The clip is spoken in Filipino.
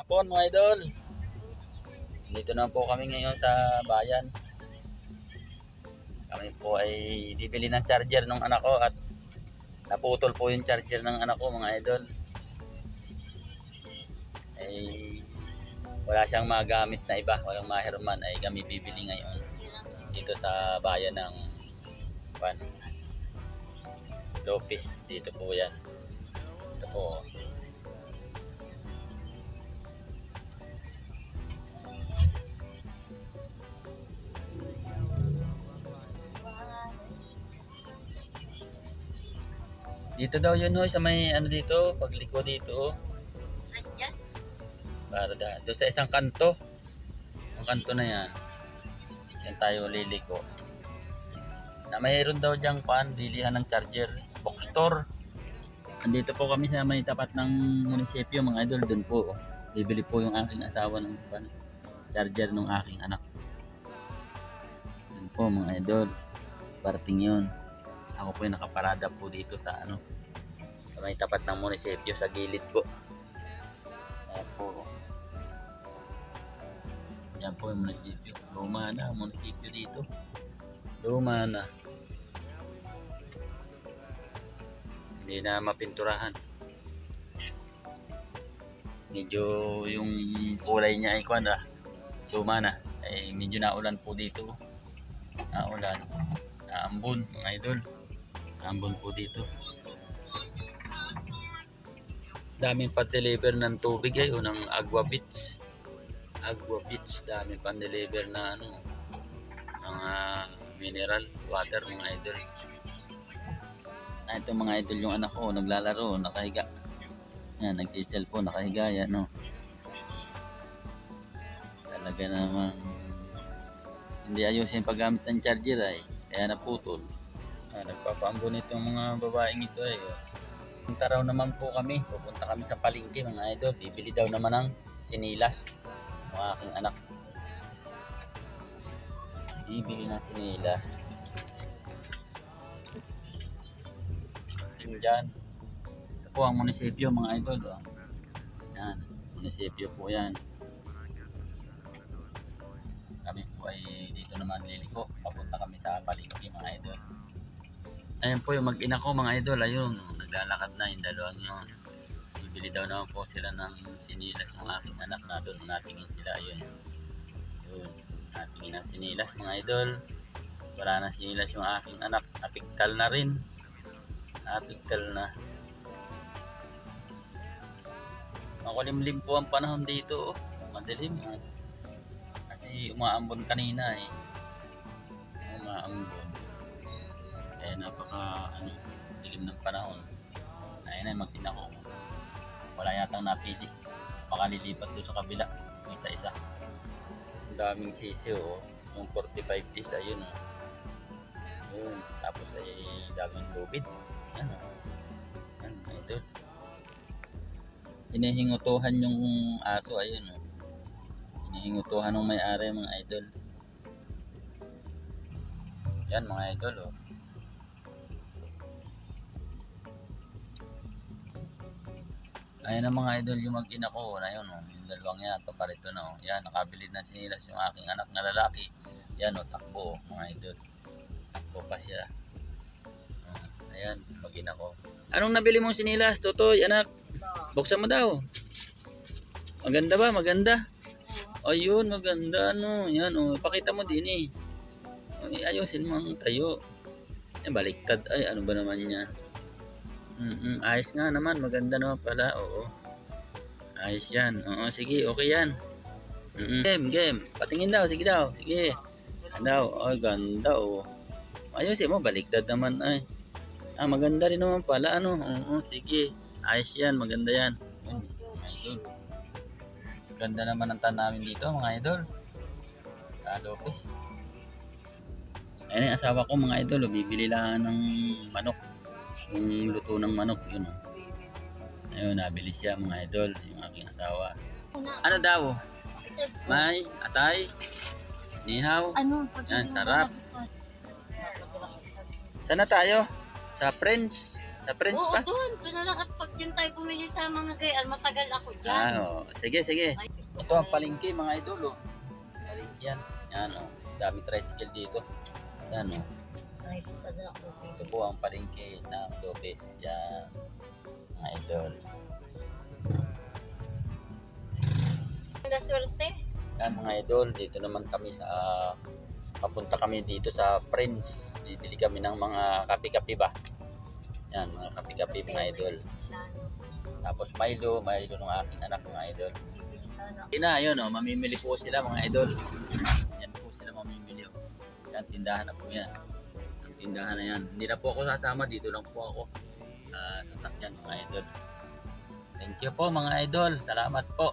Hapon mga idol. Dito na po kami ngayon sa bayan. Kami po ay bibili ng charger ng anak ko at naputol po yung charger ng anak ko mga idol. Ay wala siyang magamit na iba, walang mahirman ay kami bibili ngayon dito sa bayan ng Pan. Lopez dito po yan. Ito po. Dito daw yun hoy sa may ano dito, pagliko dito. Andyan? Para da, doon sa isang kanto. Ang kanto na yan. Yan tayo liliko. Na mayroon daw diyang pan, bilihan ng charger. Box store. Andito po kami sa may tapat ng munisipyo mga idol. Doon po. oh. Bibili po yung aking asawa ng pan, charger ng aking anak. Doon po mga idol. Parating yun. Ako po yung nakaparada po dito sa ano sa may tapat ng munisipyo sa gilid po. Ayan po. Yan po yung munisipyo. Luma na ang munisipyo dito. Luma na. Hindi na mapinturahan. Medyo yung kulay niya ay kuwan na. Luma na. Ay medyo naulan po dito. Naulan. Naambon mga idol. Naambon po dito. Daming pa-deliver ng tubig ay o ng Agua Beach. Agua Beach, dami pang deliver na ano, mga mineral water mga idol. Ah, ito mga idol yung anak ko, naglalaro, nakahiga. Yan, nagsiselfone, nakahiga, yan no. Talaga naman, hindi ayusin yung paggamit ng charger ay, kaya naputol. Ah, nagpapaambon itong mga babaeng ito ay. Punta raw naman po kami, pupunta kami sa palengke mga idol, bibili daw naman ng sinilas ng aking anak. Bibili ng sinilas. Yung dyan. Ito po ang munisipyo mga idol. Oh. Yan, munisipyo po yan. Ayan po yung mag-ina ko mga idol. Ayun, naglalakad na yung dalawang yun. Bibili daw naman po sila ng sinilas ng aking anak na doon natingin sila. Ayun. Yun. Natingin ang sinilas mga idol. Wala na sinilas yung aking anak. Napigtal na rin. Napigtal na. Makulimlim po ang panahon dito. Oh. Madilim. Oh. Kasi umaambon kanina eh. Umaambon. Kaya napaka ano, dilim ng panahon. Ayun na magtina ko. Wala yatang napili. Baka lilipat doon sa kabila. Yung sa isa. Ang daming sisi oh. Yung 45 days ayun oh. Yun. Tapos ay daming lubid. Oh. Yan. Ito. Hinihingutuhan yung aso ayun oh. Hinihingutuhan ng may-ari mga idol. Yan mga idol oh. Ayun ang mga idol yung mag-ina ko na yun, oh. yung dalawang yan, paparito na. Oh. Yan, nakabili na sinilas yung aking anak na lalaki. Yan, oh, takbo, oh, mga idol. Takbo pa siya. Ah, ayan, mag-ina ko. Anong nabili mong sinilas, Totoy, anak? Buksan mo daw. Maganda ba? Maganda? Ayun, maganda, no. Yan, oh, pakita mo din eh. Ay, ayusin mo ang tayo. Yan, baliktad. Ay, ano ba naman yan? Mm ayos nga naman, maganda naman pala, oo. Ayos yan, oo, sige, okay yan. Mm Game, game, patingin daw, sige daw, sige. Daw, ay ganda, oo. Ayos mo, baliktad naman, ay. Ah, maganda rin naman pala, ano, oo, sige. Ayos yan, maganda yan. Idol. Ganda naman ang tan namin dito, mga idol. Ta Lopez. Ayun asawa ko, mga idol, bibili lang ng manok yung luto ng manok yun oh. ayun nabili siya mga idol yung aking asawa ano daw may atay nihaw Ano? Yan, sarap. sana tayo sa Friends Sa Prince Oo, pa? doon. Doon na lang. At pag dyan tayo bumili sa mga gayaan, matagal ako dyan. Ah, oh. Sige, sige. Ito ang palengke mga idol, oh. Palengke yan. Yan, oh. Dami tricycle dito. Yan, oh. Ay, sa dala ko. Ito po ang palengke ng Lopez. Yan. Mga idol. Ang swerte. Yan mga idol, dito naman kami sa papunta kami dito sa Prince. Bibili kami ng mga kape-kape ba? Yan, mga kape-kape mga idol. Tapos Milo, Milo ng aking anak mga idol. Sana. Ina, yun oh, mamimili po sila mga idol. Yan po sila mamimili oh. Yan, tindahan na po yan. Tindahan na yan. Hindi na po ako sasama, dito lang po ako. Uh, sasakyan mga idol. Thank you po mga idol. Salamat po.